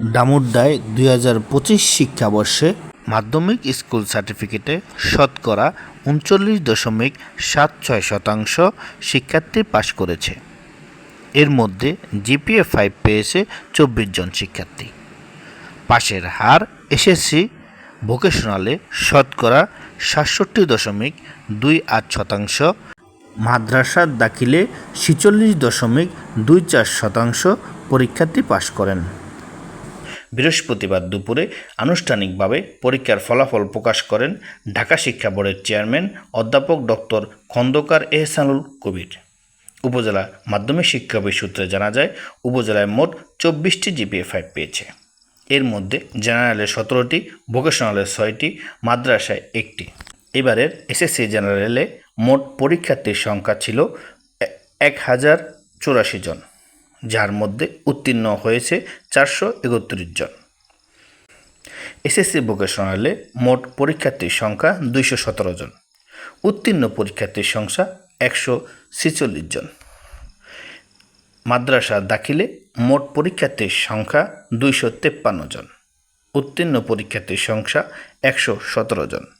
ডামুড্ডায় দুই হাজার পঁচিশ শিক্ষাবর্ষে মাধ্যমিক স্কুল সার্টিফিকেটে শতকরা উনচল্লিশ দশমিক সাত ছয় শতাংশ শিক্ষার্থী পাশ করেছে। এর মধ্যে জিপিএ ফাইভ পেয়েছে চব্বিশ জন শিক্ষার্থী। পাশের হার এসএসসি ভোকেশনালে শতকরা সাতষট্টি দশমিক দুই আট শতাংশ, মাদ্রাসার দাখিলে ছিচল্লিশ দশমিক দুই চার শতাংশ পরীক্ষার্থী পাশ করেন। বৃহস্পতিবার দুপুরে আনুষ্ঠানিকভাবে পরীক্ষার ফলাফল প্রকাশ করেন ঢাকা শিক্ষা বোর্ডের চেয়ারম্যান অধ্যাপক ডক্টর খন্দকার এহসানুল কবির। উপজেলা মাধ্যমিক শিক্ষা সূত্রে জানা যায়, উপজেলায় মোট চব্বিশটি জিপিএ ফাইভ পেয়েছে। এর মধ্যে জেনারেলে সতেরোটি, ভোকেশনালে ছয়টি, মাদ্রাসায় একটি। এবারের এসএসসি জেনারেলে মোট পরীক্ষার্থীর সংখ্যা ছিল এক হাজার চুরাশি জন। যার মধ্যে উত্তীর্ণ হয়েছে চারশো একত্রিশ জন। এসএসসি ভোকেশনালে মোট পরীক্ষার্থীর সংখ্যা দুইশো সতেরো জন। উত্তীর্ণ পরীক্ষার্থীর সংখ্যা একশো ছেচল্লিশ জন। মাদ্রাসা দাখিলে মোট পরীক্ষার্থীর সংখ্যা দুইশো তেপ্পান্ন জন। উত্তীর্ণ পরীক্ষার্থীর সংখ্যা একশো সতেরো জন।